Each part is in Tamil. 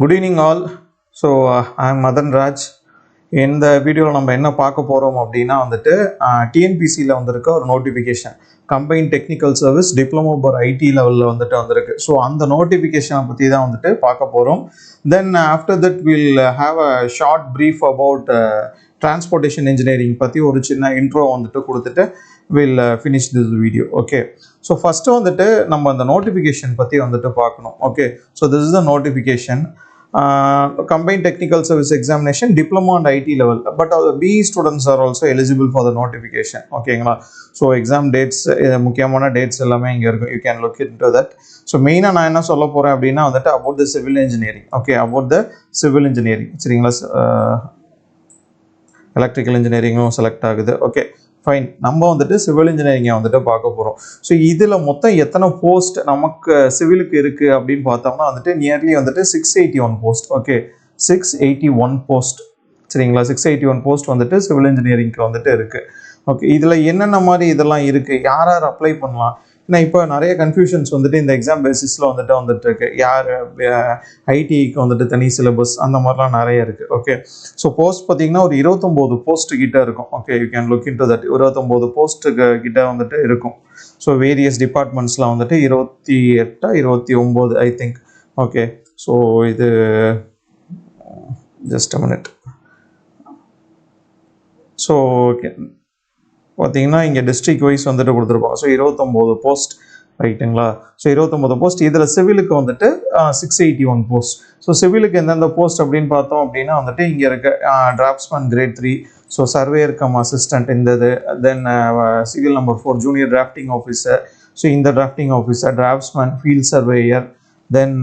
Good evening all so I am Madan Raj இந்த வீடியோவில் நம்ம என்ன பார்க்க போகிறோம் அப்படின்னா வந்துட்டு டிஎன்பிசியில் வந்திருக்க ஒரு notification combined technical service diploma per IT லெவலில் வந்துட்டு வந்திருக்கு. ஸோ அந்த நோட்டிஃபிகேஷனை பற்றி தான் வந்துட்டு பார்க்க போகிறோம் then after that will have a short brief about transportation engineering பற்றி ஒரு சின்ன இன்ட்ரோ வந்துட்டு கொடுத்துட்டு will finish this video okay so first வந்துட்டு நம்ம அந்த நோட்டிஃபிகேஷன் பற்றி வந்துட்டு பார்க்கணும் okay so this is the notification combined technical service examination diploma and IT level but uh, BE students are also eligible for the notification ஓகேங்களா ஸோ எக்ஸாம் டேட்ஸ் முக்கியமான டேட்ஸ் எல்லாமே இங்கே இருக்கும் you can look into that so மெயினாக நான் என்ன சொல்ல போகிறேன் அப்படின்னா வந்துட்டு about the civil engineering okay about the civil engineering சரிங்களா? எலக்ட்ரிக்கல் இன்ஜினியரிங்கும் செலக்ட் ஆகுது ஓகே ஃபைன் நம்ம வந்துட்டு சிவில் இன்ஜினியரிங்கை வந்துட்டு பார்க்க போகிறோம் ஸோ இதில் மொத்தம் எத்தனை போஸ்ட் நமக்கு சிவிலுக்கு இருக்குது அப்படின்னு பார்த்தோம்னா வந்துட்டு நியர்லி வந்துட்டு six eighty one post okay six eighty one post சரிங்களா? சிக்ஸ் எயிட்டி ஒன் போஸ்ட் வந்துட்டு சிவில் இன்ஜினியரிங்க்கு வந்துட்டு இருக்குது ஓகே இதில் என்னென்ன மாதிரி இதெல்லாம் இருக்குது யார் யார் அப்ளை பண்ணலாம்? ஏன்னா இப்போ நிறைய கன்ஃபியூஷன்ஸ் வந்துட்டு இந்த எக்ஸாம் பேசிஸில் வந்துட்டு வந்துட்டு இருக்கு. யார் ஐடிக்கு வந்துட்டு தனி சிலபஸ் அந்த மாதிரிலாம் நிறைய இருக்குது ஓகே ஸோ போஸ்ட் பார்த்தீங்கன்னா ஒரு இருபத்தொம்போது போஸ்ட் கிட்ட இருக்கும். Okay you can look into that இருபத்தொம்போது போஸ்ட்டுக்கு கிட்ட வந்துட்டு இருக்கும். ஸோ வேரியஸ் டிபார்ட்மெண்ட்ஸில் வந்துட்டு இருபத்தி எட்டா இருபத்தி ஒம்பது ஐ திங்க் ஓகே ஸோ இது ஜஸ்ட் மினிட் ஸோ ஓகே பார்த்தீங்கன்னா இங்கே டிஸ்ட்ரிக் வைஸ் வந்துட்டு கொடுத்துருப்பாங்க. ஸோ இருபத்தொம்போது போஸ்ட் ரைட்டுங்களா ஸோ இருபத்தொம்போது போஸ்ட் இதில் சிவிலுக்கு வந்துட்டு six eighty one post so சிவிலுக்கு எந்தெந்த போஸ்ட் அப்படின்னு பார்த்தோம் அப்படின்னா வந்துட்டு இங்கே இருக்க draughtsman grade three so surveyor cum assistant இந்த இது. Then civil number four junior drafting officer so இந்த drafting officer draughtsman field surveyor then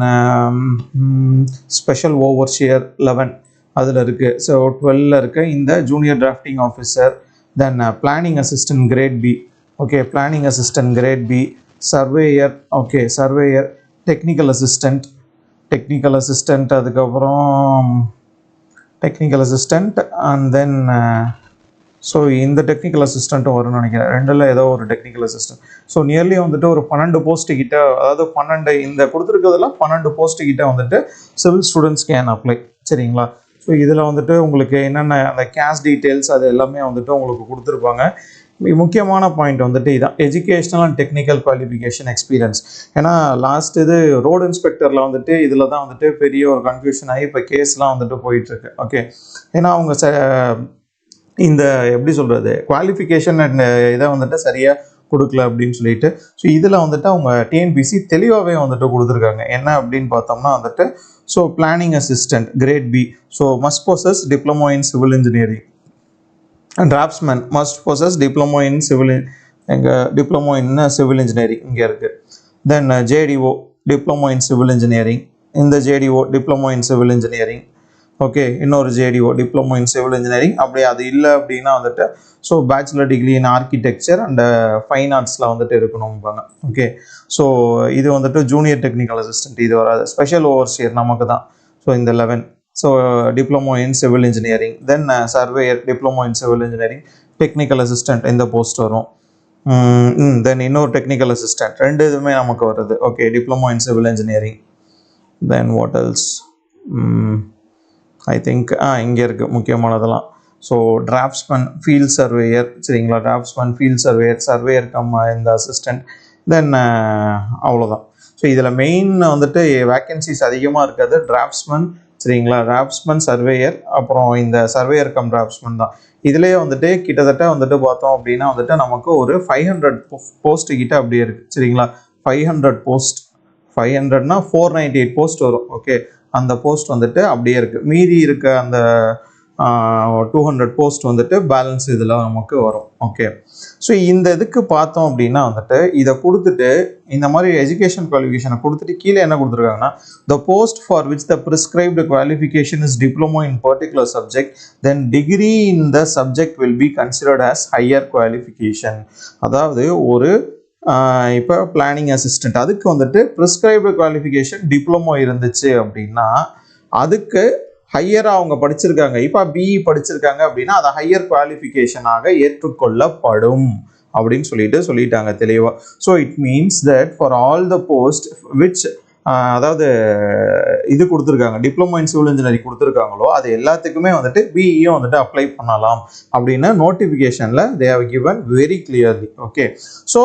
special overseer eleven அதில் இருக்குது ஸோ டுவெல்ல இருக்க இந்த junior drafting officer then planning assistant grade B okay planning assistant grade B surveyor okay surveyor technical assistant. Technical assistant அதுக்கப்புறம் technical and and then so இந்த டெக்னிக்கல் அசிஸ்டண்ட்டும் வரும்னு நினைக்கிறேன். ரெண்டில் ஏதோ ஒரு டெக்னிக்கல் அசிஸ்டன்ட் ஸோ நியர்லி வந்துட்டு ஒரு பன்னெண்டு போஸ்ட் கிட்ட அதாவது பன்னெண்டு இந்த கொடுத்துருக்கிறதுலாம் பன்னெண்டு போஸ்ட் கிட்ட வந்துட்டு சிவில் ஸ்டூடெண்ட்ஸ் கேன் அப்ளை சரிங்களா? ஸோ இதில் வந்துட்டு உங்களுக்கு என்னென்ன அந்த கேஷ் டீட்டெயில்ஸ் அது எல்லாமே வந்துட்டு உங்களுக்கு கொடுத்துருப்பாங்க. முக்கியமான பாயிண்ட் வந்துட்டு இதான். Educational and technical qualification experience ஏன்னா லாஸ்ட் இது ரோடு இன்ஸ்பெக்டரில் வந்துட்டு இதில் தான் வந்துட்டு பெரிய ஒரு கன்ஃபியூஷன் ஆகி இப்போ கேஸ்லாம் வந்துட்டு போயிட்டுருக்கு. ஓகே ஏன்னா அவங்க ச இந்த எப்படி சொல்கிறது குவாலிஃபிகேஷன் அண்ட் இதை வந்துட்டு சரியாக கொடுக்கல அப்படின்னு சொல்லிட்டு ஸோ இதில் வந்துட்டு அவங்க டிஎன்பிசி தெளிவாகவே வந்துட்டு கொடுத்துருக்காங்க. என்ன அப்படின்னு பார்த்தோம்னா வந்துட்டு so planning assistant grade B so must possess diploma in civil engineering draughtsman must possess diploma in civil எங்கள் டிப்ளமோ இன் சிவில் இன்ஜினியரிங் இங்கே இருக்குது then JDO diploma in civil engineering இந்த JDO diploma in civil engineering okay இன்னொரு JDO diploma in civil engineering அப்படி அது இல்லை அப்படின்னா வந்துட்டு so bachelor degree in architecture and fine ஆர்ட்ஸில் வந்துட்டு இருக்கணும்பாங்க. ஓகே ஸோ இது வந்துட்டு ஜூனியர் டெக்னிக்கல் அசிஸ்டன்ட் இது வராது. ஸ்பெஷல் ஓவர்சியர் நமக்கு தான். ஸோ இந்த eleven so diploma in civil engineering then surveyor diploma in civil engineering technical assistant இந்த போஸ்ட் வரும். Mm, mm, தென் இன்னொரு டெக்னிக்கல் அசிஸ்டன்ட் ரெண்டு இதுவுமே நமக்கு வருது. Okay diploma in civil engineering then what else I think ah இங்கே இருக்குது முக்கியமானதெல்லாம். ஸோ டிராஃப்ட்ஸ்மேன் ஃபீல்ட் சர்வேயர் சரிங்களா? Draughtsman field surveyor surveyor cum இந்த அசிஸ்டண்ட் தென் அவ்வளோதான் ஸோ இதில் மெயின் வந்துட்டு வேக்கன்சிஸ் அதிகமாக இருக்கிறது டிராஃப்ட்ஸ்மேன் சரிங்களா? டிராஃப்ட்ஸ்மேன் சர்வேயர் அப்புறம் இந்த சர்வேயர் கம் டிராஃப்ட்ஸ்மேன் தான். இதுலேயே வந்துட்டு கிட்டத்தட்ட வந்துட்டு பார்த்தோம் அப்படின்னா வந்துட்டு நமக்கு ஒரு ஃபைவ் ஹண்ட்ரட் போஸ்ட் கிட்ட அப்படியே இருக்குது சரிங்களா? ஃபைவ் ஹண்ட்ரட் போஸ்ட் ஃபைவ் ஹண்ட்ரட்னா ஃபோர் நைன்டி எயிட் போஸ்ட் வரும் ஓகே அந்த போஸ்ட் வந்துட்டு அப்படியே இருக்குது மீதி இருக்க அந்த டூ ஹண்ட்ரட் போஸ்ட் வந்துட்டு பேலன்ஸ் இதில் நமக்கு வரும். ஓகே ஸோ இந்த இதுக்கு பார்த்தோம் அப்படின்னா வந்துட்டு இதை கொடுத்துட்டு இந்த மாதிரி எஜுகேஷன் குவாலிஃபிகேஷனை கொடுத்துட்டு கீழே என்ன கொடுத்துருக்காங்கன்னா the post for which the prescribed qualification is diploma in particular subject then degree in the subject will be considered as higher qualification அதாவது ஒரு இப்போ பிளானிங் அசிஸ்டன்ட் அதுக்கு வந்துட்டு ப்ரிஸ்கிரைப்டு குவாலிஃபிகேஷன் டிப்ளமோ இருந்துச்சு அப்படின்னா அதுக்கு ஹையராக அவங்க படிச்சிருக்காங்க. இப்போ பிஇ படிச்சிருக்காங்க அப்படின்னா அதை ஹையர் குவாலிஃபிகேஷனாக ஏற்றுக்கொள்ளப்படும் அப்படின்னு சொல்லிட்டு சொல்லிட்டாங்க தெளிவாக so it means that for all the post which அதாவது இது கொடுத்துருக்காங்க டிப்ளமோ இன் சிவில் இன்ஜினியரிங் கொடுத்துருக்காங்களோ அது எல்லாத்துக்குமே வந்துட்டு பிஇயும் வந்துட்டு அப்ளை பண்ணலாம் அப்படின்னு நோட்டிஃபிகேஷனில் they have very clearly okay so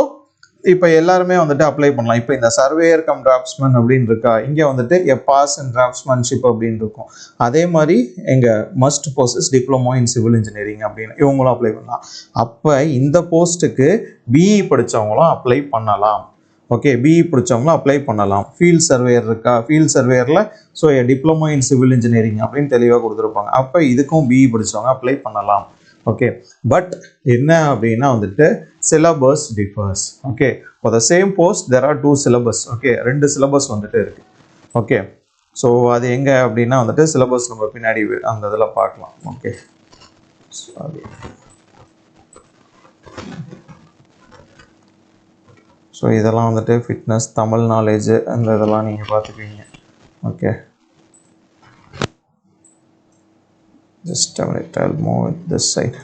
இப்போ எல்லாருமே வந்துட்டு அப்ளை பண்ணலாம். இப்போ இந்த சர்வேயர் கம் டிராப்ஸ்மேன் அப்படின்னு இருக்கா? இங்கே வந்துட்டு எ பாஸ் அண்ட் டிராப்ஸ்மேன்ஷிப் அப்படின்னு இருக்கும். அதே மாதிரி எங்கள் must post diploma in civil engineering அப்படின்னு இவங்களும் அப்ளை பண்ணலாம். அப்போ இந்த போஸ்ட்டுக்கு பிஇ படித்தவங்களும் அப்ளை பண்ணலாம். ஓகே பிஇ பிடிச்சவங்களும் அப்ளை பண்ணலாம். ஃபீல்ட் சர்வேயர் இருக்கா? Field சர்வேயரில் so diploma in civil engineering அப்படின்னு தெளிவாக கொடுத்துருப்பாங்க. அப்போ இதுக்கும் பிஇ பிடிச்சவங்க அப்ளை பண்ணலாம். ஓகே பட் என்ன அப்படின்னா வந்துட்டு syllabus differs okay for the same post there are two syllabus okay ரெண்டு சிலபஸ் வந்துட்டு இருக்கு. ஓகே ஸோ அது எங்கே அப்படின்னா வந்துட்டு சிலபஸ் நம்ம பின்னாடி அந்த இதில் பார்க்கலாம். ஓகே சாரி ஸோ இதெல்லாம் வந்துட்டு ஃபிட்னஸ் தமிழ் நாலேஜு அந்த இதெல்லாம் நீங்கள் பார்த்துக்குவீங்க okay just a minute i'll move it this side.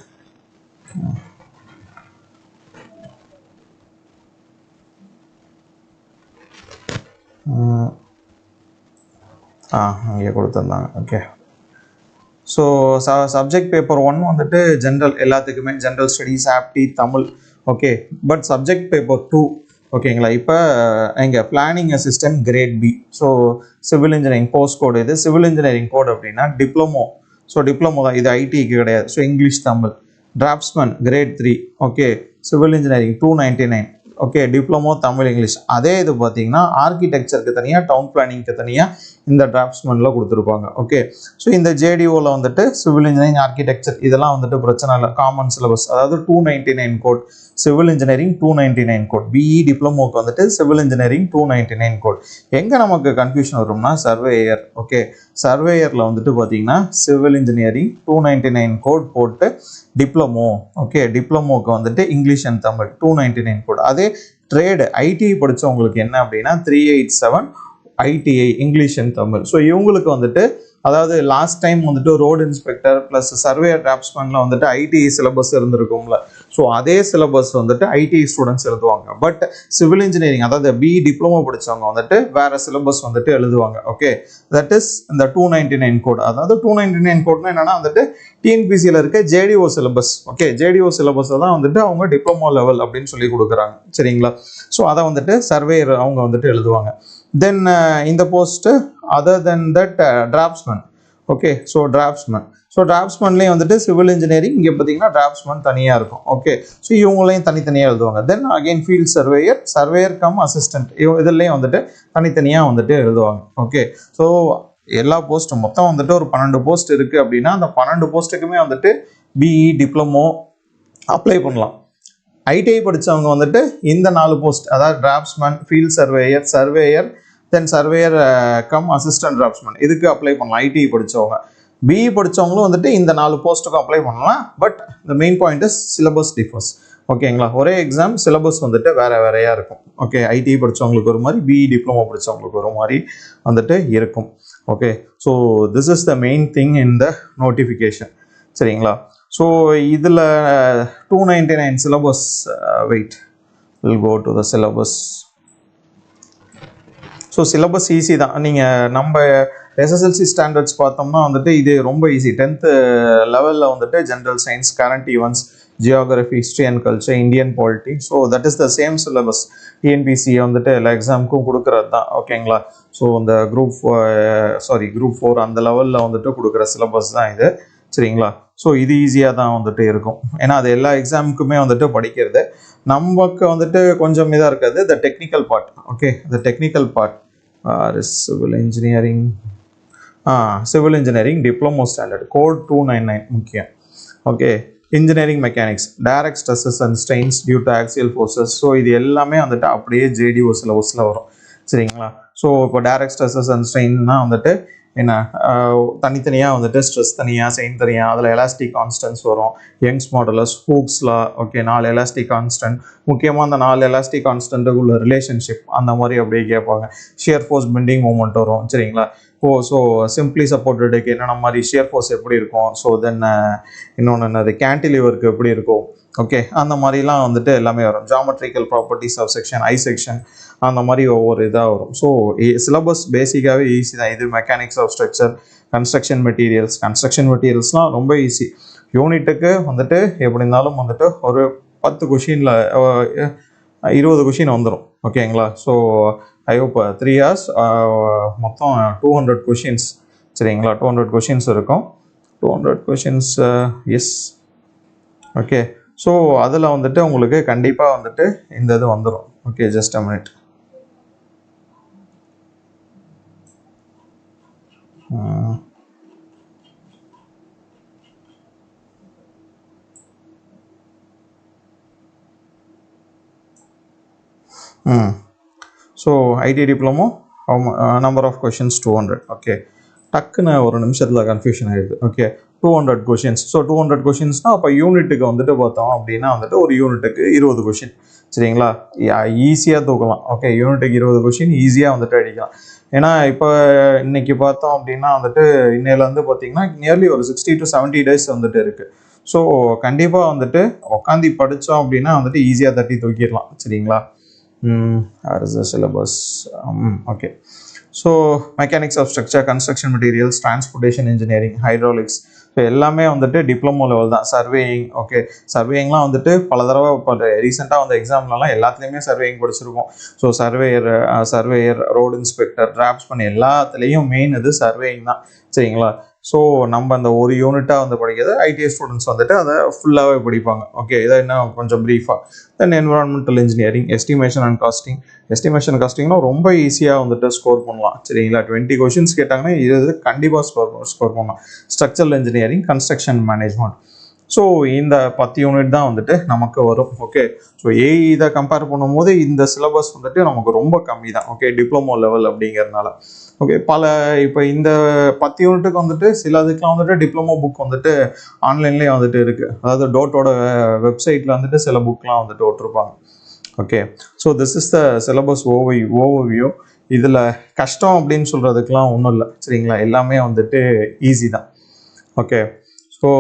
ஆ அங்கே கொடுத்துருந்தாங்க ஓகே ஸோ ச சப்ஜெக்ட் பேப்பர் ஒன் வந்துட்டு ஜென்ரல் எல்லாத்துக்குமே general studies ஆப்டி Tamil. Okay but subject paper two ஓகேங்களா இப்போ எங்கள் planning assistant grade B so civil engineering post code இது. சிவில் இன்ஜினியரிங் கோட் அப்படின்னா டிப்ளமோ ஸோ டிப்ளமோ தான். இது ஐடிக்கு கிடையாது. So English Tamil draughtsman grade three okay civil engineering two ninety nine okay diploma Tamil English அதே இது பார்த்தீங்கன்னா ஆர்கிடெக்சருக்கு தனியாக டவுன் பிளானிங்க்கு தனியாக இந்த டிராப்ஸ்மேனில் கொடுத்துருப்பாங்க. ஓகே ஸோ இந்த ஜேடிஓவில் வந்துட்டு சிவில் இன்ஜினியரிங் ஆர்கிடெக்சர் இதெல்லாம் வந்துட்டு பிரச்சனை இல்லை. காமன் சிலபஸ் அதாவது two ninety nine code civil engineering two ninety nine code BE டிப்ளமோக்கு வந்துட்டு civil engineering two ninety nine code எங்கே நமக்கு கன்ஃபியூஷன் வரும்னா சர்வேயர் ஓகே சர்வேயரில் வந்துட்டு பார்த்தீங்கன்னா civil engineering two ninety nine code போட்டு டிப்ளமோ ஓகே டிப்ளமோக்கு வந்துட்டு English and Tamil two ninety nine கூட அதே ட்ரேடு ஐடிஐ படித்தவங்களுக்கு என்ன அப்படின்னா three eight seven ITI English and Tamil. So இவங்களுக்கு வந்துட்டு அதாவது லாஸ்ட் டைம் வந்துட்டு ரோடு இன்ஸ்பெக்டர் ப்ளஸ் சர்வே டிராப்ஸ்மேனில் வந்துட்டு ஐடிஐ சிலபஸ் இருந்திருக்கும்ல. ஸோ அதே சிலபஸ் வந்துட்டு ஐடிஐ ஸ்டூடெண்ட்ஸ் எழுதுவாங்க. பட் சிவில் இன்ஜினியரிங் அதாவது பி டிப்ளமோ படித்தவங்க வந்துட்டு வேறு சிலபஸ் வந்துட்டு எழுதுவாங்க. ஓகே தட் இஸ் இந்த டூ நைன்டி நைன் கோட் அதாவது டூ நைன்டி நைன் கோட்னா என்னென்னா வந்துட்டு டிஎன்பிசியில் இருக்க ஜேடிஓ சிலபஸ் ஓகே ஜேடிஓ சிலபஸை தான் வந்துட்டு அவங்க டிப்ளமோ லெவல் அப்படின்னு சொல்லி கொடுக்குறாங்க. சரிங்களா? ஸோ அதை வந்துட்டு சர்வேயர் அவங்க வந்துட்டு எழுதுவாங்க. தென் இந்த post other then that draughtsman okay so draughtsman so டிராப்ஸ்மேன்லேயும் வந்துட்டு சிவில் இன்ஜினியரிங் இங்கே பார்த்தீங்கன்னா டிராப்ஸ்மேன் தனியாக இருக்கும். ஓகே ஸோ இவங்களையும் தனித்தனியாக எழுதுவாங்க. Then again field surveyor surveyor cum assistant இவ இதுலேயும் வந்துட்டு தனித்தனியாக வந்துட்டு எழுதுவாங்க. ஓகே ஸோ எல்லா போஸ்ட்டும் மொத்தம் வந்துட்டு ஒரு பன்னெண்டு போஸ்ட் இருக்குது அப்படின்னா அந்த பன்னெண்டு போஸ்ட்டுக்குமே வந்துட்டு பிஇ டிப்ளமோ அப்ளை பண்ணலாம். ஐடிஐ படித்தவங்க வந்துட்டு இந்த நாலு போஸ்ட் அதாவது draughtsman field surveyor surveyor then surveyor cum assistant draughtsman இதுக்கு அப்ளை பண்ணலாம். ஐடி படித்தவங்க பிஇ படித்தவங்களும் வந்துட்டு இந்த நாலு போஸ்ட்டுக்கும் அப்ளை பண்ணலாம். பட் இந்த main point is syllabus differs ஓகேங்களா ஒரே எக்ஸாம் சிலபஸ் வந்துட்டு வேற வேறையாக இருக்கும். ஓகே ஐடி படித்தவங்களுக்கு ஒரு மாதிரி பிஇ டிப்ளமோ படித்தவங்களுக்கு ஒரு மாதிரி வந்துட்டு இருக்கும். Okay so this is the main thing in the notification சரிங்களா? ஸோ இதில் two ninety nine syllabus weight will go to the syllabus so syllabus easy தான். நீங்கள் நம்ம எஸ்எஸ்எல்சி ஸ்டாண்டர்ட்ஸ் பார்த்தோம்னா வந்துட்டு இது ரொம்ப ஈஸி டென்த்து லெவலில் வந்துட்டு general science current events geography history and culture Indian polity so that is the same syllabus TNPSC வந்துட்டு எல்லா எக்ஸாமுக்கும் கொடுக்குறது தான். ஓகேங்களா ஸோ இந்த குரூப் சாரி குரூப் ஃபோர் அந்த uh, லெவலில் வந்துட்டு கொடுக்குற சிலபஸ் தான் இது. சரிங்களா? ஸோ இது ஈஸியாக தான் வந்துட்டு இருக்கும். ஏன்னா அது எல்லா எக்ஸாமுக்குமே வந்துட்டு படிக்கிறது. நமக்கு வந்துட்டு கொஞ்சம் இதாக இருக்காது the technical part okay the technical part civil engineering ah civil engineering diploma standard code two nine nine முக்கியம் okay engineering mechanics direct stresses and strains due to axial forces so இது எல்லாமே வந்துட்டு அப்படியே ஜேடிஓ சிலபஸில் வரும் சரிங்களா ஸோ இப்போ டைரக்ட் ஸ்ட்ரெஸ்ஸஸ் அண்ட் ஸ்ட்ரெயின்னா வந்துட்டு என்ன தனித்தனியாக வந்துட்டு ஸ்ட்ரெஸ் தனியாக செயின் தனியாக அதில் எலாஸ்டிக் கான்ஸ்டன்ஸ் வரும். யங்ஸ் மாடலஸ் ஹூக்ஸில் ஓகே நாலு எலாஸ்டிக் கான்ஸ்டன்ட் முக்கியமாக அந்த நாலு எலாஸ்டிக் கான்ஸ்டன்ட்டுக்குள்ள ரிலேஷன்ஷிப் அந்த மாதிரி அப்படியே கேட்பாங்க. ஷியர் ஃபோர்ஸ் பெண்டிங் மூமெண்ட் வரும் சரிங்களா? ஓ ஸோ சிம்பிளி சப்போர்ட்டடுக்கு என்னென்ன மாதிரி ஷியர் ஃபோர்ஸ் எப்படி இருக்கும்? ஸோ தென் uh, இன்னொன்று என்னது? கேன்டிலிவருக்கு எப்படி இருக்கும்? ஓகே அந்த மாதிரிலாம் வந்துட்டு எல்லாமே வரும். Geometrical properties of section I section அந்த மாதிரி ஒவ்வொரு இதாக வரும். ஸோ சிலபஸ் பேசிக்காகவே ஈஸி தான். இது mechanics of structure construction materials construction மெட்டீரியல்ஸ்லாம் ரொம்ப ஈஸி யூனிட்டுக்கு வந்துட்டு எப்படி இருந்தாலும் வந்துட்டு ஒரு பத்து கொஷினில் இருபது கொஷின் வந்துடும் ஓகேங்களா so I hope three hours மொத்தம் டூ ஹண்ட்ரட் கொஷின்ஸ் சரிங்களா? டூ ஹண்ட்ரட் கொஷின்ஸ் இருக்கும். Two hundred questions yes okay so அதில் வந்துட்டு உங்களுக்கு கண்டிப்பாக வந்துட்டு இந்த இது வந்துடும் okay just a minute hmm. So IT diploma number of questions two hundred okay டக்குன்னு ஒரு நிமிஷத்தில் கன்ஃபியூஷன் ஆகிடுது okay two hundred questions so two hundred கொஷின்ஸ்னால் அப்போ யூனிட்டுக்கு வந்துட்டு பார்த்தோம் அப்படின்னா வந்துட்டு ஒரு யூனிட்டுக்கு இருபது கொஷின் சரிங்களா? ஈஸியாக தூக்கலாம். ஓகே யூனிட்டுக்கு இருபது கொஷின் ஈஸியாக வந்துட்டு அடிக்கலாம். ஏன்னா இப்போ இன்றைக்கி பார்த்தோம் அப்படின்னா வந்துட்டு இன்னையிலேருந்து பார்த்தீங்கன்னா நியர்லி ஒரு சிக்ஸ்டி டு செவன்ட்டி டேஸ் வந்துட்டு இருக்குது ஸோ கண்டிப்பாக வந்துட்டு உட்காந்து படித்தோம் அப்படின்னா வந்துட்டு ஈஸியாக தட்டி தூக்கிடலாம். சரிங்களா? Are is the syllabus okay so mechanics of structure construction materials transportation engineering hydraulics so எல்லாமே வந்துட்டு டிப்ளமோ லெவல் தான். சர்வேயிங் ஓகே சர்வேயிங்லாம் வந்துட்டு பல தடவை இப்போ ரீசெண்டாக வந்த எக்ஸாம்லலாம் எல்லாத்துலேயுமே சர்வேயிங் படிச்சிருக்கோம். So surveyor surveyor road inspector drops பண்ணி எல்லாத்துலேயும் மெயின் இது சர்வேயிங் தான். சரிங்களா? ஸோ நம்ம அந்த ஒரு யூனிட்டாக வந்து படிக்கிறது ஐடிஐ ஸ்டூடெண்ட்ஸ் வந்துட்டு அதை ஃபுல்லாகவே படிப்பாங்க. ஓகே இதை என்ன கொஞ்சம் ப்ரீஃபாக then environmental engineering estimation and costing estimation காஸ்டிங்னா ரொம்ப ஈஸியாக வந்துட்டு ஸ்கோர் பண்ணலாம். சரிங்களா? டுவெண்ட்டி கொஷின்ஸ் கேட்டாங்கன்னா இது கண்டிப்பாக ஸ்கோர் ஸ்கோர் பண்ணலாம். Structural engineering construction management so இந்த பத்து யூனிட் தான் வந்துட்டு நமக்கு வரும். ஓகே ஸோ ஏஇ இதை கம்பேர் பண்ணும்போது இந்த சிலபஸ் வந்துட்டு நமக்கு ரொம்ப கம்மி தான். ஓகே டிப்ளமோ லெவல் அப்படிங்கிறதுனால. ஓகே பல இப்போ இந்த பத்து யூனிட்டுக்கு வந்துட்டு சில இதுக்கெலாம் வந்துட்டு டிப்ளமோ புக் வந்துட்டு ஆன்லைன்லேயே வந்துட்டு இருக்குது அதாவது டோட்டோட வெப்சைட்டில் வந்துட்டு சில புக்லாம் வந்துட்டு விட்டுருப்பாங்க. Okay so this is the syllabus over overview இதில் கஷ்டம் அப்படின்னு சொல்கிறதுக்கெலாம் ஒன்றும் இல்லை. சரிங்களா? எல்லாமே வந்துட்டு ஈஸி தான். ஓகே ஸோ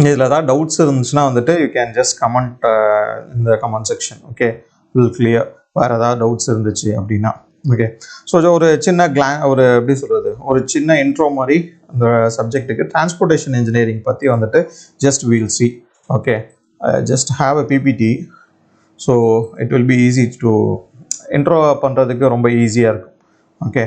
இதில் ஏதாவது டவுட்ஸ் இருந்துச்சுன்னா வந்துட்டு யூ கேன் ஜஸ்ட் கமெண்ட் இந்த comment section okay will clear வேறு ஏதாவது டவுட்ஸ் இருந்துச்சு அப்படின்னா ஓகே ஸோ ஒரு சின்ன கிளா ஒரு எப்படி சொல்கிறது ஒரு சின்ன இன்ட்ரோ மாதிரி அந்த சப்ஜெக்ட்டுக்கு டிரான்ஸ்போர்ட்டேஷன் இன்ஜினியரிங் பற்றி வந்துட்டு just we'll see okay just have a PPT so it will be easy to intro பண்ணுறதுக்கு ரொம்ப ஈஸியாக இருக்கும் ஓகே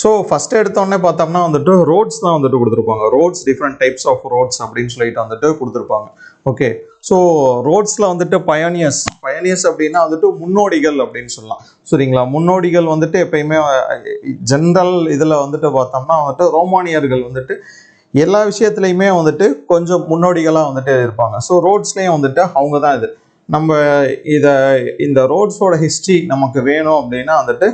ஸோ ஃபஸ்ட்டு எடுத்தோடனே பார்த்தோம்னா வந்துட்டு ரோட்ஸ் தான் வந்துட்டு கொடுத்துருப்பாங்க. Roads different types of roads அப்படின்னு சொல்லிட்டு வந்துட்டு கொடுத்துருப்பாங்க. ஓகே ஸோ ரோட்ஸில் வந்துட்டு பயனியர்ஸ் பயனியர்ஸ் அப்படின்னா வந்துட்டு முன்னோடிகள் அப்படின்னு சொல்லலாம். சரிங்களா? முன்னோடிகள் வந்துட்டு எப்பயுமே ஜென்ரல் இதில் வந்துட்டு பார்த்தோம்னா வந்துட்டு ரோமானியர்கள் வந்துட்டு எல்லா விஷயத்துலையுமே வந்துட்டு கொஞ்சம் முன்னோடிகளாக வந்துட்டு இருப்பாங்க. ஸோ ரோட்ஸ்லேயும் வந்துட்டு அவங்க தான் இது. நம்ம இதை இந்த ரோட்ஸோட ஹிஸ்ட்ரி நமக்கு வேணும் அப்படின்னா வந்துட்டு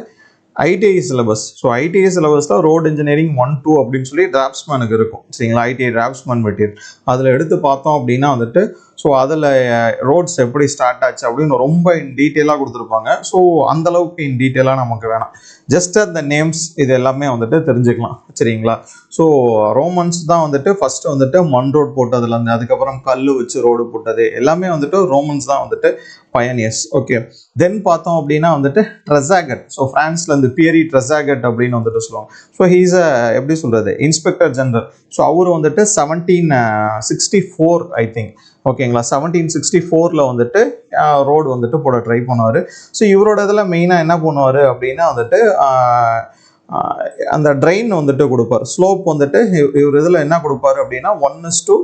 ITI syllabus so ITI syllabus தான் ரோட் இன்ஜினியரிங் ஒன் டூ அப்படின்னு சொல்லி டிராப்ஸ்மேனுக்கு இருக்கும். சரிங்களா? ஐடிஐ டிராப்ஸ்மேன் மெட்டீரியல் அதில் எடுத்து பார்த்தோம் அப்படின்னா வந்துட்டு ஸோ அதில் ரோட்ஸ் எப்படி ஸ்டார்ட் ஆச்சு அப்படின்னு ரொம்ப இன் டீட்டெயிலாக கொடுத்துருப்பாங்க. ஸோ அந்தளவுக்கு இன் டீட்டெயிலாக நமக்கு வேணாம். ஜஸ்ட் அந்த நேம்ஸ் இது எல்லாமே வந்துட்டு தெரிஞ்சுக்கலாம். சரிங்களா? ஸோ ரோமன்ஸ் தான் வந்துட்டு ஃபஸ்ட்டு வந்துட்டு மண் ரோட் போட்டதுலேருந்து அதுக்கப்புறம் கல் வச்சு ரோடு போட்டது எல்லாமே வந்துட்டு ரோமன்ஸ் தான் வந்துட்டு பயனியர்ஸ் ஓகே தென் பார்த்தோம் அப்படின்னா வந்துட்டு ட்ரெசாகட் ஸோ ஃப்ரான்ஸில் இந்த பியரி ட்ரெசாகட் அப்படின்னு வந்துட்டு சொல்லுவாங்க. ஸோ ஹீஸ் அ எப்படி சொல்கிறது இன்ஸ்பெக்டர் ஜெனரல் ஸோ அவர் வந்துட்டு seventeen sixty four I think ஓகேங்களா செவன்டீன் சிக்ஸ்டி ஃபோரில் வந்துட்டு uh, ரோடு வந்துட்டு போட ட்ரை பண்ணுவார். ஸோ இவரோட இதில் மெயினாக என்ன பண்ணுவார் அப்படின்னா வந்துட்டு uh, uh, அந்த ட்ரெயின் வந்துட்டு கொடுப்பார். ஸ்லோப் வந்துட்டு இவர் இதில் என்ன கொடுப்பாரு அப்படின்னா one is to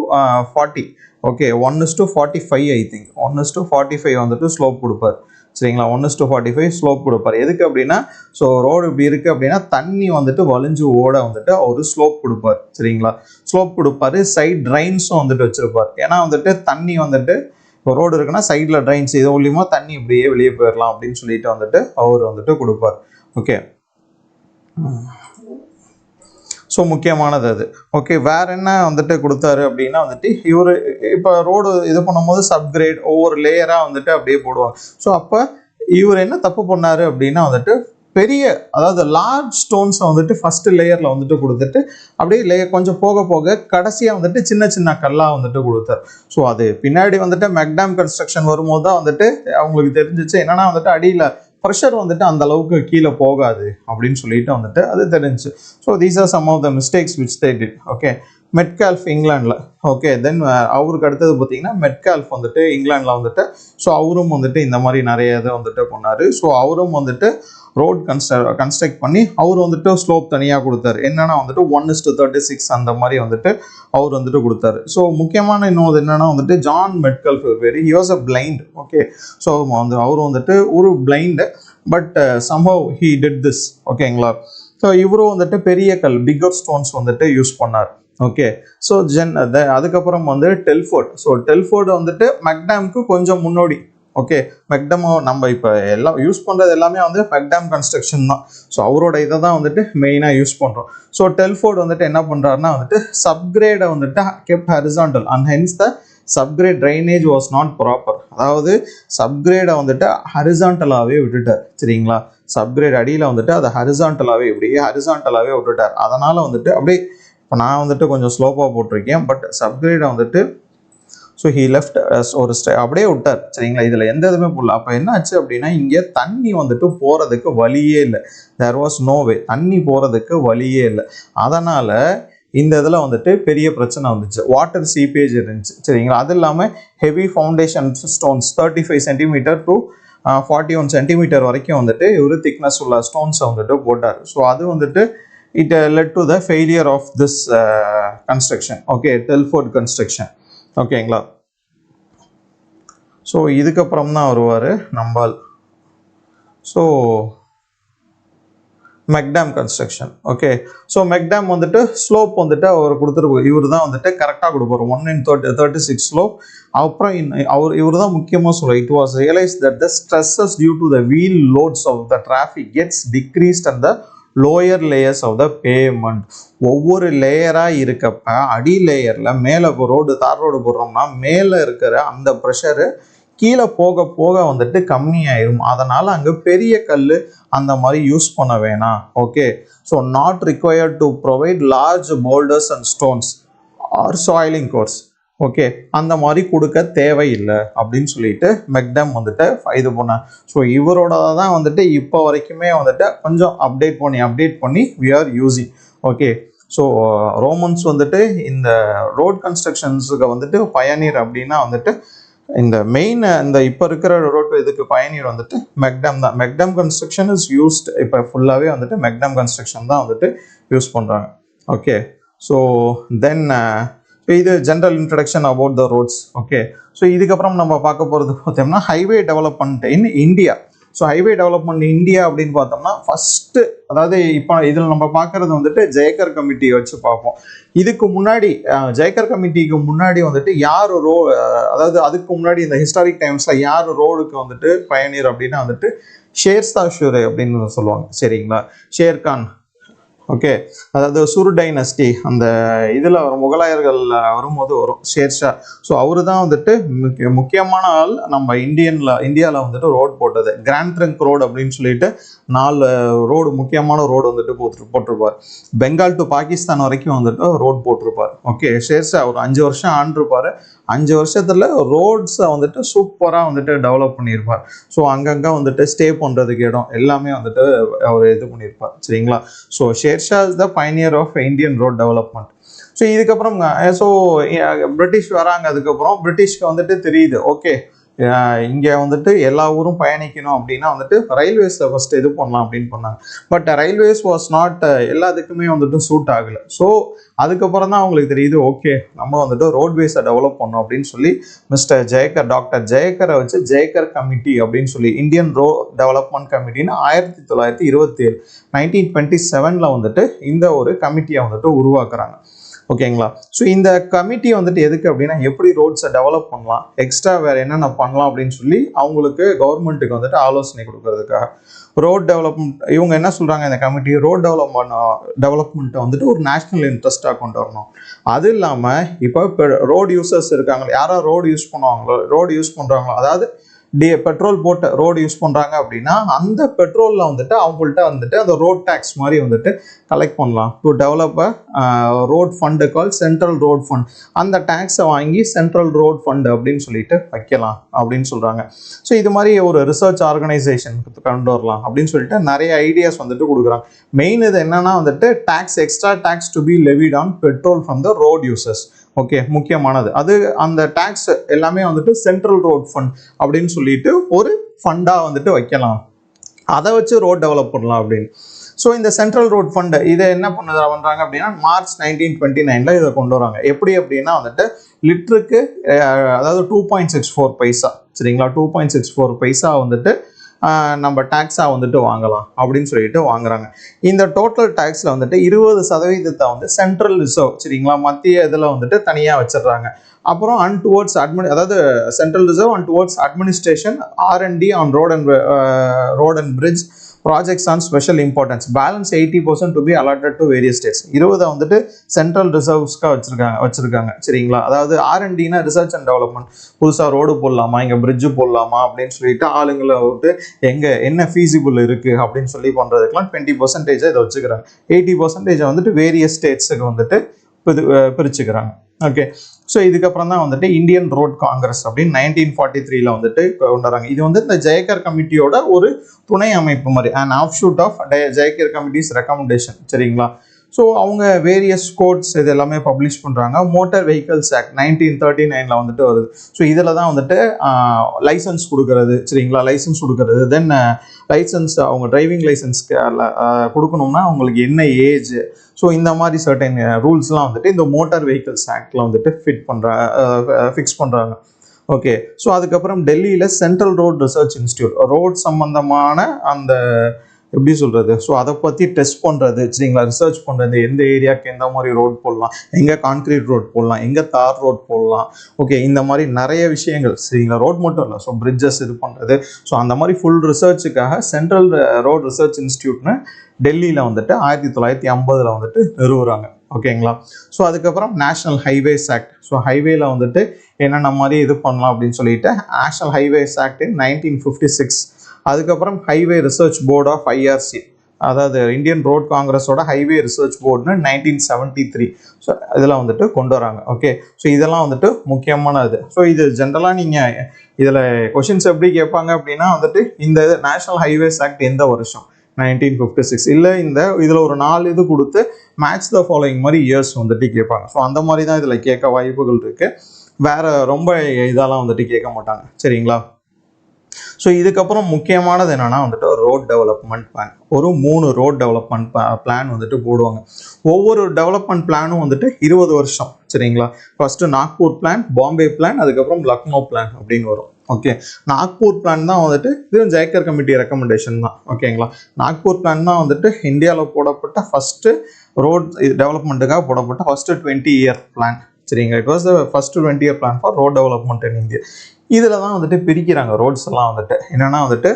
forty okay one is to forty five I think one is to forty five வந்துட்டு ஸ்லோப் கொடுப்பார். சரிங்களா? One is to forty five slope கொடுப்பார். எதுக்கு அப்படின்னா ஸோ ரோடு இப்படி இருக்குது அப்படின்னா தண்ணி வந்துட்டு வலிஞ்சு ஓட வந்துட்டு ஒரு ஸ்லோப் கொடுப்பார். சரிங்களா? ஸ்லோப் கொடுப்பாரு சைட் ட்ரைன்ஸும் வந்துட்டு வச்சுருப்பார். ஏன்னா வந்துட்டு தண்ணி வந்துட்டு இப்போ ரோடு இருக்குன்னா சைடில் ட்ரைன்ஸ் இது மூலியமாக தண்ணி இப்படியே வெளியே போயிடலாம் அப்படின்னு சொல்லிட்டு வந்துட்டு அவர் வந்துட்டு கொடுப்பார். ஓகே ஸோ முக்கியமானது அது. ஓகே வேற என்ன வந்துட்டு கொடுத்தாரு அப்படின்னா வந்துட்டு இவர் இப்போ ரோடு இது பண்ணும்போது சப்கிரேட் ஒவ்வொரு லேயராக வந்துட்டு அப்படியே போடுவாங்க. ஸோ அப்போ இவர் என்ன தப்பு பண்ணாரு அப்படின்னா வந்துட்டு பெரிய அதாவது லார்ஜ் ஸ்டோன்ஸை வந்துட்டு ஃபர்ஸ்ட் லேயரில் வந்துட்டு கொடுத்துட்டு அப்படியே லேயர் கொஞ்சம் போக போக கடைசியாக வந்துட்டு சின்ன சின்ன கல்லாக வந்துட்டு கொடுத்தார். ஸோ அது பின்னாடி வந்துட்டு மெக்டாம் கன்ஸ்ட்ரக்ஷன் வரும்போது தான் வந்துட்டு அவங்களுக்கு தெரிஞ்சிச்சு. என்னன்னா வந்துட்டு அடியில் ப்ரெஷர் வந்துட்டு அந்த அளவுக்கு கீழே போகாது அப்படின்னு சொல்லிட்டு வந்துட்டு அது தெரிஞ்சு. So these are some of the mistakes which they did okay Metcalfe இங்கிலாண்டில் okay then அவருக்கு அடுத்தது பார்த்தீங்கன்னா மெட்கால்ஃப் வந்துட்டு இங்கிலாண்டில் வந்துட்டு ஸோ அவரும் வந்துட்டு இந்த மாதிரி நிறைய இதை வந்துட்டு பண்ணார். ஸோ அவரும் வந்துட்டு ரோட் கன்ஸ்ட்ர கன்ஸ்ட்ரக்ட் பண்ணி அவர் வந்துட்டு ஸ்லோப் தனியாக கொடுத்தாரு. என்னென்னா வந்துட்டு one is to thirty six அந்த மாதிரி வந்துட்டு அவர் வந்துட்டு கொடுத்தாரு. ஸோ முக்கியமான இன்னொரு என்னென்னா வந்துட்டு ஜான் மெட்கல்ஃப் பேர். He was a blind okay so வந்து அவர் வந்துட்டு ஒரு blind but somehow he did this ஓகேங்களா ஸோ இவரும் வந்துட்டு பெரிய கல் பிக்கர் ஸ்டோன்ஸ் வந்துட்டு யூஸ் பண்ணார். ஓகே ஸோ ஜென் அதுக்கப்புறம் வந்து டெல்ஃபோர்ட் ஸோ டெல்ஃபோர்ட் வந்துட்டு மெக்டாம்க்கு கொஞ்சம் முன்னோடி. ஓகே மெக்டமோ நம்ம இப்போ எல்லாம் யூஸ் பண்ணுறது எல்லாமே வந்து மெக்டாம் கன்ஸ்ட்ரக்ஷன் தான். ஸோ அவரோட இதை தான் வந்துட்டு மெயினாக யூஸ் பண்ணுறோம் ஸோ டெல்ஃபோர்ட் வந்துட்டு என்ன பண்ணுறாருன்னா வந்துட்டு சப்கிரேடை வந்துட்டு kept horizontal and hence the subgrade drainage was not proper அதாவது சப்கிரேடை வந்துட்டு ஹரிசாண்டலாகவே விட்டுட்டார். சரிங்களா? சப்கிரேட் அடியில் வந்துட்டு அதை ஹரிசாண்டலாகவே இப்படியே ஹரிசாண்டலாகவே விட்டுட்டார். அதனால் வந்துட்டு அப்படியே இப்போ நான் வந்துட்டு கொஞ்சம் ஸ்லோப்பாக போட்டிருக்கேன். பட் சப்கிரேடை வந்துட்டு ஸோ ஹீ லெஃப்ட் ஒரு ஸ்டே அப்படியே விட்டார். சரிங்களா? இதில் எந்த இதுவுமே போடல. அப்போ என்ன ஆச்சு அப்படின்னா இங்கே தண்ணி வந்துட்டு போகிறதுக்கு வழியே இல்லை. தேர் வாஸ் நோ வே தண்ணி போகிறதுக்கு வழியே இல்லை. அதனால் இந்த இதில் வந்துட்டு பெரிய பிரச்சனை வந்துச்சு. வாட்டர் சீப்பேஜ் இருந்துச்சு. சரிங்களா? அது இல்லாமல் heavy foundation stones thirty five centimetre to forty one centimetre வரைக்கும் வந்துட்டு ஒரு திக்னஸ் உள்ள ஸ்டோன்ஸை வந்துட்டு போட்டார். ஸோ அது வந்துட்டு it led to the failure of this construction okay Telford construction ஓகேங்களா ஸோ இதுக்கப்புறம் தான் வருவார் நம்பால். So McAdam construction okay so McAdam வந்துட்டு ஸ்லோப் வந்துட்டு அவர் கொடுத்துருப்பார் இவர் தான் வந்துட்டு கரெக்டாக கொடுப்பார். One in thirty thirty six slope அப்புறம் அவர் இவர் தான் முக்கியமாக சொல்ல it was realise that the stresses due to the wheel loads of the traffic gets decreased and the lower layers of the pavement ஒவ்வொரு லேயராக இருக்கப்ப அடி லேயரில் மேலே ரோடு தார் ரோடு போடுறோம்னா மேலே இருக்கிற அந்த ப்ரெஷரு கீழே போக போக வந்துட்டு கம்மியாயிரும். அதனால் அங்கே பெரிய கல் அந்த மாதிரி யூஸ் பண்ண வேணாம். Okay so not required to provide large boulders and stones or soling course okay அந்த மாதிரி கொடுக்க தேவையில்லை அப்படின்னு சொல்லிட்டு மெக்டம் வந்துட்டு இது பண்ணார் ஸோ இவரோட தான் வந்துட்டு இப்போ வரைக்குமே வந்துட்டு கொஞ்சம் அப்டேட் பண்ணி அப்டேட் பண்ணி we are using okay so Romans வந்துட்டு இந்த ரோட் கன்ஸ்ட்ரக்ஷன்ஸுக்கு வந்துட்டு பயனீர் அப்படின்னா வந்துட்டு இந்த மெயின் இந்த இப்போ இருக்கிற ரோட் இதுக்கு பயனீர் வந்துட்டு மெக்டம் தான். மெக்டம் கன்ஸ்ட்ரக்ஷன் இஸ் யூஸ்ட் இப்போ ஃபுல்லாகவே வந்துட்டு மெக்டம் கன்ஸ்ட்ரக்ஷன் தான் வந்துட்டு யூஸ் பண்ணுறாங்க ஓகே ஸோ தென் இது general introduction about the roads okay so இதுக்கப்புறம் நம்ம பார்க்க போகிறது பார்த்தோம்னா highway development in India so highway development India அப்படின்னு பார்த்தோம்னா ஃபஸ்ட்டு அதாவது இப்போ இதில் நம்ம பார்க்குறது வந்துட்டு ஜெயக்கர் கமிட்டியை வச்சு பார்ப்போம். இதுக்கு முன்னாடி ஜெயக்கர் கமிட்டிக்கு முன்னாடி வந்துட்டு யார் ரோ அதாவது அதுக்கு முன்னாடி இந்த ஹிஸ்டாரிக் டைம்ஸில் யார் ரோடுக்கு வந்துட்டு பயணியர் அப்படின்னா வந்துட்டு ஷேர்ஸ்தா ஷூரே அப்படின்னு சொல்லுவாங்க. சரிங்களா? ஷேர்கான். ஓகே. அதாவது சுரு டைனஸ்டி அந்த இதில் வரும் முகலாயர்கள் வரும்போது வரும் ஷேர்ஷா. ஸோ அவர் தான் வந்துட்டு முக்கிய முக்கியமான ஆள். நம்ம இந்தியனில் இந்தியாவில் வந்துட்டு ரோடு போட்டது. கிராண்ட் ட்ரங்க் ரோடு அப்படின்னு சொல்லிட்டு நாலு ரோடு முக்கியமான ரோடு வந்துட்டு போட்டு போட்டிருப்பார். பெங்கால் டு பாகிஸ்தான் வரைக்கும் வந்துட்டு ரோடு போட்டிருப்பார். ஓகே ஷேர்ஷா ஒரு அஞ்சு வருஷம் ஆண்டிருப்பார். அஞ்சு வருஷத்தில் ரோட்ஸை வந்துட்டு சூப்பராக வந்துட்டு டெவலப் பண்ணியிருப்பார். ஸோ அங்கங்கே வந்துட்டு ஸ்டே பண்ணுறதுக்கு இடம் எல்லாமே வந்துட்டு அவர் இது பண்ணியிருப்பார். சரிங்களா? So Sher Shah is the pioneer of Indian road development so இதுக்கப்புறம் ஸோ பிரிட்டிஷ் வராங்க அதுக்கப்புறம் பிரிட்டிஷ்க்கு வந்துட்டு தெரியுது. ஓகே இங்கே வந்துட்டு எல்லா ஊரும் பயணிக்கணும் அப்படின்னா வந்துட்டு ரயில்வேஸை ஃபஸ்ட்டு இது பண்ணலாம் அப்படின்னு பண்ணாங்க பட் ரயில்வேஸ் வாஸ் நாட் எல்லாத்துக்குமே வந்துட்டு சூட் ஆகலை. ஸோ அதுக்கப்புறம் தான் அவங்களுக்கு தெரியுது ஓகே நம்ம வந்துட்டு ரோட்வேஸை டெவலப் பண்ணோம் அப்படின்னு சொல்லி மிஸ்டர் ஜெயக்கர் டாக்டர் ஜெயக்கரை வச்சு ஜெயக்கர் கமிட்டி அப்படின்னு சொல்லி இந்தியன் ரோ டெவலப்மெண்ட் கமிட்டின்னு ஆயிரத்தி தொள்ளாயிரத்தி இருபத்தி ஏழு நைன்டீன் டுவெண்ட்டி செவனில் வந்துட்டு இந்த ஒரு கமிட்டியை வந்துட்டு உருவாக்குறாங்க. ஓகேங்களா? ஸோ இந்த கமிட்டி வந்துட்டு எதுக்கு அப்படின்னா எப்படி ரோட்ஸை டெவலப் பண்ணலாம் எக்ஸ்ட்ரா வேறு என்னென்ன பண்ணலாம் அப்படின்னு சொல்லி அவங்களுக்கு கவர்மெண்ட்டுக்கு வந்துட்டு ஆலோசனை கொடுக்கறதுக்காக. ரோட் டெவலப்மெண்ட் இவங்க என்ன சொல்கிறாங்க இந்த கமிட்டி ரோட் டெவலப்மெண்ட் டெவலப்மெண்ட்டை வந்துட்டு ஒரு நேஷ்னல் இன்ட்ரெஸ்ட்டாக கொண்டு வரணும். அது இல்லாமல் இப்போ இப்போ ரோடு யூசர்ஸ் இருக்காங்களோ யாராவது ரோடு யூஸ் பண்ணுவாங்களோ ரோடு யூஸ் பண்ணுறாங்களோ அதாவது டி பெட்ரோல் போட்டு ரோடு யூஸ் பண்ணுறாங்க அப்படின்னா அந்த பெட்ரோலில் வந்துட்டு அவங்கள்ட்ட வந்துட்டு அந்த ரோட் டேக்ஸ் மாதிரி வந்துட்டு கலெக்ட் பண்ணலாம். To develop uh, a road fund call central road fund அந்த டேக்ஸை வாங்கி சென்ட்ரல் ரோட் ஃபண்டு அப்படின்னு சொல்லிட்டு வைக்கலாம் அப்படின்னு சொல்கிறாங்க ஸோ இது மாதிரி ஒரு ரிசர்ச் ஆர்கனைசேஷன் கொண்டு வரலாம் அப்படின்னு சொல்லிட்டு நிறைய ஐடியாஸ் வந்துட்டு கொடுக்குறாங்க. மெயின் இது என்னன்னா வந்துட்டு tax extra tax to be levied on petrol from the road users okay முக்கியமானது. அது அந்த டேக்ஸ் எல்லாமே வந்துட்டு சென்ட்ரல் ரோட் ஃபண்ட் அப்படின்னு சொல்லிட்டு ஒரு ஃபண்டாக வந்துட்டு வைக்கலாம். அதை வச்சு ரோட் டெவலப் பண்ணலாம் அப்படின்னு. ஸோ இந்த சென்ட்ரல் ரோட் ஃபண்டு இதை என்ன பண்ணுது பண்ணுறாங்க அப்படின்னா மார்ச் நைன்டீன் டுவெண்ட்டி நைனில் இதை கொண்டு வராங்க. எப்படி அப்படின்னா வந்துட்டு லிட்டருக்கு அதாவது two point six four paisa. சரிங்களா? Two point six four paisa வந்துட்டு நம்ம டேக்ஸாக வந்துட்டு வாங்கலாம் அப்படின்னு சொல்லிட்டு வாங்குறாங்க. இந்த டோட்டல் டேக்ஸில் வந்துட்டு இருபது சதவீதத்தை வந்து சென்ட்ரல் ரிசர்வ் சரிங்களா? மத்திய இதில் வந்துட்டு தனியாக வச்சிடுறாங்க. அப்புறம் அன் டுவர்ட்ஸ் அட்மினி அதாவது central reserve and towards administration R and D on road and road and bridge projects on special importance balance eighty percent to be allotted to various states இருபதை வந்துட்டு சென்ட்ரல் ரிசர்வ்ஸ்க்காக வச்சிருக்காங்க வச்சிருக்காங்க. சரிங்களா? அதாவது ஆர்என்டினா ரிசர்ச் அண்ட் டெவலப்மெண்ட் புதுசாக ரோடு போடலாமா? இங்கே பிரிட்ஜு போடலாமா? அப்படின்னு சொல்லிட்டு ஆளுங்களை விட்டு எங்கே என்ன ஃபீஸிபிள் இருக்குது அப்படின்னு சொல்லி பண்ணுறதுக்கெலாம் டுவெண்ட்டி பர்சன்டேஜை இதை வச்சுக்கிறாங்க. எயிட்டி பர்சன்டேஜை வந்துட்டு வேரியஸ் ஸ்டேட்ஸுக்கு வந்துட்டு பிரி பிரிச்சுக்கிறாங்க. ஓகே ஸோ இதுக்கப்புறம் தான் வந்துட்டு இந்தியன் ரோட் காங்கிரஸ் அப்படின்னு நைன்டீன் ஃபார்ட்டி த்ரீல வந்துட்டு கொண்டாராங்க இது வந்து இந்த ஜெயக்கர் கமிட்டியோட ஒரு துணை அமைப்பு மாதிரி and offshoot of Jayakar committees recommendation சரிங்களா? ஸோ அவங்க வேரியஸ் கோட்ஸ் இது எல்லாமே பப்ளிஷ் பண்ணுறாங்க motor vehicles act nineteen thirty நைனில் வந்துட்டு வருது. ஸோ இதில் தான் வந்துட்டு லைசன்ஸ் கொடுக்கறது சரிங்களா? லைசன்ஸ் கொடுக்கறது. தென் லைசன்ஸ் அவங்க டிரைவிங் லைசன்ஸ்க்கு கொடுக்கணும்னா அவங்களுக்கு என்ன ஏஜ் ஸோ இந்த மாதிரி சர்டன் ரூல்ஸ்லாம் வந்துட்டு இந்த மோட்டார் வெஹிக்கல்ஸ் ஆக்டில் வந்துட்டு ஃபிட் பண்ணுறாங்க ஃபிக்ஸ் பண்ணுறாங்க ஓகே ஸோ அதுக்கப்புறம் டெல்லியில் central road research institute road சம்மந்தமான அந்த எப்படி சொல்கிறது ஸோ அதை பற்றி டெஸ்ட் பண்ணுறது சரிங்களா? ரிசர்ச் பண்ணுறது எந்த ஏரியாவுக்கு எந்த மாதிரி ரோட் போடலாம் எங்கே கான்க்ரீட் ரோட் போடலாம் எங்கே தார் ரோட் போடலாம் ஓகே இந்த மாதிரி நிறைய விஷயங்கள் சரிங்களா? ரோட் மட்டும் இல்லை ஸோ பிரிட்ஜஸ் இது பண்ணுறது ஸோ அந்த மாதிரி ஃபுல் ரிசர்ச்சுக்காக சென்ட்ரல் ரோட் ரிசர்ச் இன்ஸ்டியூட்னு டெல்லியில் வந்துட்டு ஆயிரத்தி தொள்ளாயிரத்தி ஐம்பதில் வந்துட்டு நிறுவுறாங்க ஓகேங்களா? ஸோ அதுக்கப்புறம் நேஷனல் ஹைவேஸ் ஆக்ட் ஸோ ஹைவேல வந்துட்டு என்னென்ன மாதிரி இது பண்ணலாம் அப்படின்னு சொல்லிட்டு national highways act nineteen fifty six அதுக்கப்புறம் highway research board of IRC அதாவது இந்தியன் ரோட் காங்கிரஸோட ஹைவே ரிசர்ச் போர்டுன்னு நைன்டீன் செவன்ட்டி த்ரீ ஸோ இதெல்லாம் வந்துட்டு கொண்டு வராங்க. ஓகே ஸோ இதெல்லாம் வந்துட்டு முக்கியமான இது. ஸோ இது ஜென்ரலாக நீங்கள் இதில் கொஷின்ஸ் எப்படி கேட்பாங்க அப்படின்னா வந்துட்டு இந்த நேஷனல் ஹைவேஸ் ஆக்ட் எந்த வருஷம்? நைன்டீன் ஃபிஃப்டி சிக்ஸ் இல்லை இந்த இதில் ஒரு நாலு இது கொடுத்து மேட்ச் த ஃபாலோயிங் மாதிரி இயர்ஸ் வந்துட்டு கேட்பாங்க. ஸோ அந்த மாதிரி தான் இதில் கேட்க வாய்ப்புகள் இருக்குது வேற ரொம்ப இதெல்லாம் வந்துட்டு கேட்க மாட்டாங்க. சரிங்களா? ஸோ இதுக்கப்புறம் முக்கியமானது என்னென்னா வந்துட்டு ரோட் டெவலப்மெண்ட் பிளான் ஒரு மூணு ரோட் டெவலப்மெண்ட் பிளான் வந்துட்டு போடுவாங்க. ஒவ்வொரு டெவலப்மெண்ட் பிளானும் வந்துட்டு இருபது வருஷம் சரிங்களா? First Nagpur plan Bombay plan அதுக்கப்புறம் லக்னோ பிளான் அப்படின்னு வரும். ஓகே நாக்பூர் பிளான் தான் வந்துட்டு இது ஜெயக்கர் கமிட்டி ரெக்கமெண்டேஷன் தான். ஓகேங்களா நாக்பூர் பிளான் தான் வந்துட்டு இந்தியாவில் போடப்பட்ட ஃபஸ்ட்டு ரோட் டெவலப்மெண்ட்டுக்காக போடப்பட்ட ஃபஸ்ட்டு டுவெண்ட்டி இயர் பிளான் சரிங்க it was the first twenty year plan for road development in India இதில் தான் வந்துட்டு பிரிக்கிறாங்க ரோட்ஸ் எல்லாம் வந்துட்டு. என்னென்னா வந்துட்டு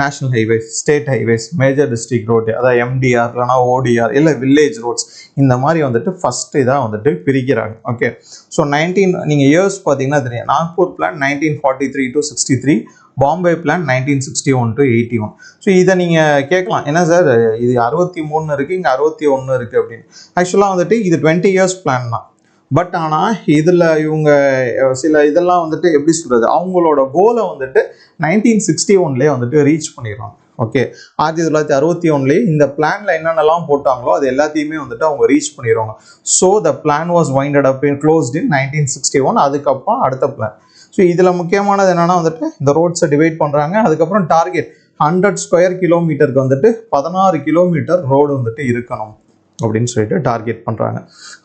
national highways state highways major district road அதாவது எம்டிஆர் இல்லைனா ஓடிஆர் இல்லை வில்லேஜ் ரோட்ஸ் இந்த மாதிரி வந்துட்டு ஃபஸ்ட் இதாக வந்துட்டு பிரிக்கிறாங்க. ஓகே ஸோ நைன்டீன் நீங்கள் இயர்ஸ் பார்த்தீங்கன்னா தெரியும். Nagpur plan nineteen forty three to sixty three Bombay plan nineteen sixty one to eighty one so இதை நீங்கள் கேட்கலாம். என்ன சார் இது அறுபத்தி மூணு இருக்குது இங்கே அறுபத்தி ஒன்று இருக்குது அப்படின்னு. ஆக்சுவலாக வந்துட்டு இது டுவெண்ட்டி இயர்ஸ் பிளான் தான். பட் ஆனால் இதில் இவங்க சில இதெல்லாம் வந்துட்டு எப்படி சொல்கிறது அவங்களோட கோலை வந்துட்டு நைன்டீன் சிக்ஸ்டி ஒன்லேயே வந்துட்டு ரீச் பண்ணிடுவாங்க ஓகே ஆயிரத்தி தொள்ளாயிரத்தி அறுபத்தி ஒன்லேயே இந்த பிளானில் என்னென்னலாம் போட்டாங்களோ அது எல்லாத்தையுமே வந்துட்டு அவங்க ரீச் பண்ணிடுவாங்க. So the plan was winded up in closed in nineteen sixty one அதுக்கப்புறம் அடுத்த பிளான் ஸோ இதில் முக்கியமானது என்னென்னா வந்துட்டு இந்த ரோட்ஸை டிவைட் பண்ணுறாங்க அதுக்கப்புறம் டார்கெட் ஹண்ட்ரட் ஸ்கொயர் கிலோமீட்டருக்கு வந்துட்டு பதினாறு கிலோமீட்டர் ரோடு வந்துட்டு இருக்கணும். அப்படின்னு சொல்லிட்டு டார்கெட் பண்ணுறாங்க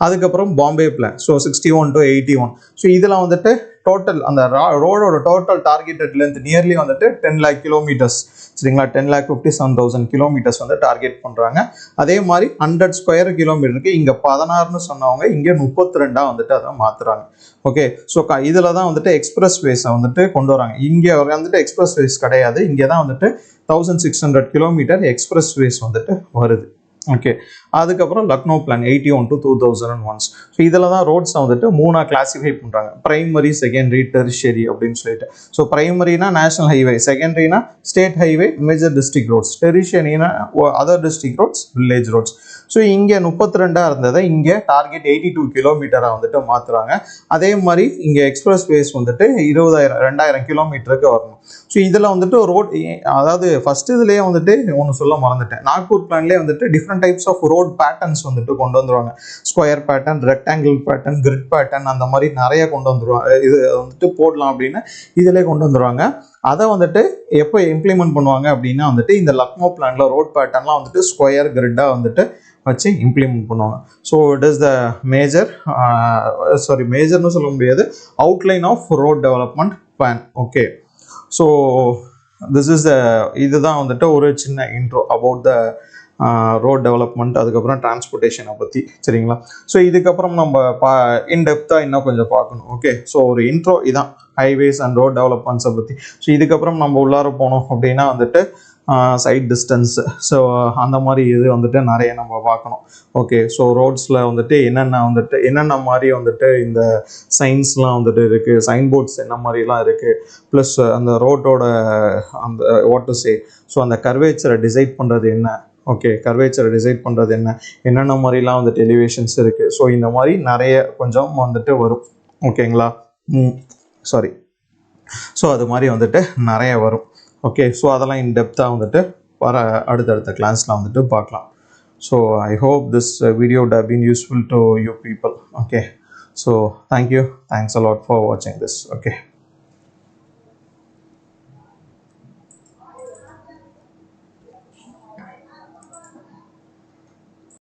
அதுக்கப்புறம் Bombay plan so sixty one to eighty one so இதில் வந்துட்டு டோட்டல் அந்த ரோடோட டோட்டல் டார்கெட்டட் லென்த் நியர்லி வந்துட்டு டென் லேக் கிலோமீட்டர்ஸ் சரிங்களா? Ten lakh fifty seven thousand kilometres வந்து டார்கெட் பண்ணுறாங்க அதே மாதிரி ஹண்ட்ரட் ஸ்கொயர் கிலோமீட்டருக்கு இங்கே பதினாறுன்னு சொன்னவங்க இங்கே முப்பத்தி ரெண்டாக வந்துட்டு அதை மாற்றுறாங்க ஓகே ஸோ க இதில் தான் வந்துட்டு எக்ஸ்பிரஸ் வேஸை வந்துட்டு கொண்டு வராங்க. இங்கே வந்துட்டு எக்ஸ்பிரஸ் வேஸ் கிடையாது. இங்கே தான் வந்துட்டு thousand six hundred kilometre expressways வந்துட்டு வருது. ஓகே அதுக்கப்புறம் Lucknow plan eighty one to two thousand and ones so இதில் தான் ரோட்ஸை வந்துட்டு மூணாக கிளாஸிஃபை பண்ணுறாங்க பிரைமரி செகண்டரி டெரிஷரி அப்படின்னு சொல்லிட்டு. ஸோ பிரைமரினா national highway செகண்டரினா state highway major district roads டெரிஷரினா other district roads village roads so இங்கே முப்பத்தி ரெண்டாக இருந்ததை இங்கே டார்கெட் எயிட்டி டூ கிலோமீட்டராக வந்துட்டு மாற்றுறாங்க அதே மாதிரி இங்கே எக்ஸ்பிரஸ் வேஸ் வந்துட்டு இருபதாயிரம் ரெண்டாயிரம் கிலோமீட்டருக்கு வரணும். ஸோ இதில் வந்துட்டு ரோட் அதாவது ஃபஸ்ட் இதுலேயே வந்துட்டு ஒன்று சொல்ல மறந்துட்டேன். நாக்பூர் பிளான்லேயே வந்துட்டு different types of road patterns வந்துட்டு கொண்டு வந்துருவாங்க. Square pattern rectangle pattern grid pattern அந்த மாதிரி நிறைய கொண்டு வந்துருவாங்க இது வந்துட்டு போடலாம் அப்படின்னு இதிலே கொண்டு வந்துருவாங்க. அதை வந்துட்டு எப்போ இம்ப்ளிமெண்ட் பண்ணுவாங்க அப்படின்னா வந்துட்டு இந்த லக்னோ பிளான்ல ரோட் பேட்டர்ன்லாம் வந்துட்டு ஸ்கொயர் கிரிட்டாக வந்துட்டு வச்சு இம்ப்ளிமெண்ட் பண்ணுவாங்க. So it is the major sorry மேஜர்னு சொல்ல முடியாது. Outline of road development plan okay so this is the இதுதான் வந்துட்டு ஒரு சின்ன intro about the road development அதுக்கப்புறம் டிரான்ஸ்போர்ட்டேஷனை பற்றி சரிங்களா? ஸோ இதுக்கப்புறம் நம்ம பா இன்டெப்த்தாக இன்னும் கொஞ்சம் பார்க்கணும் ஓகே ஸோ ஒரு இன்ட்ரோ இதான். ஹைவேஸ் அண்ட் ரோட் டெவலப்மெண்ட்ஸை பற்றி ஸோ இதுக்கப்புறம் நம்ம உள்ளார போனோம் அப்படின்னா வந்துட்டு சைட் டிஸ்டன்ஸ் ஸோ அந்த மாதிரி இது வந்துட்டு நிறைய நம்ம பார்க்கணும் ஓகே ஸோ ரோட்ஸில் வந்துட்டு என்னென்ன வந்துட்டு என்னென்ன மாதிரி வந்துட்டு இந்த சைன்ஸ்லாம் வந்துட்டு இருக்குது சைன் போர்ட்ஸ் என்ன மாதிரிலாம் இருக்குது ப்ளஸ் அந்த ரோட்டோட அந்த வாட் டு சே ஸோ அந்த கர்வேச்சரை டிசைட் பண்ணுறது என்ன? ஓகே கர்வேச்சரை டிசைட் பண்ணுறது என்ன? என்னென்ன மாதிரிலாம் வந்துட்டு எலிவேஷன்ஸ் இருக்குது ஸோ இந்த மாதிரி நிறைய கொஞ்சம் வந்துட்டு வரும். ஓகேங்களா சாரி ஸோ அது மாதிரி வந்துட்டு நிறைய வரும். ஓகே ஸோ அதெல்லாம் இன் டெப்த்தாக வந்துட்டு வர அடுத்தடுத்த கிளாஸில் வந்துட்டு பார்க்கலாம். So I hope this video had been useful to you people okay so thank you thanks a lot for வாட்சிங் திஸ் ஓகே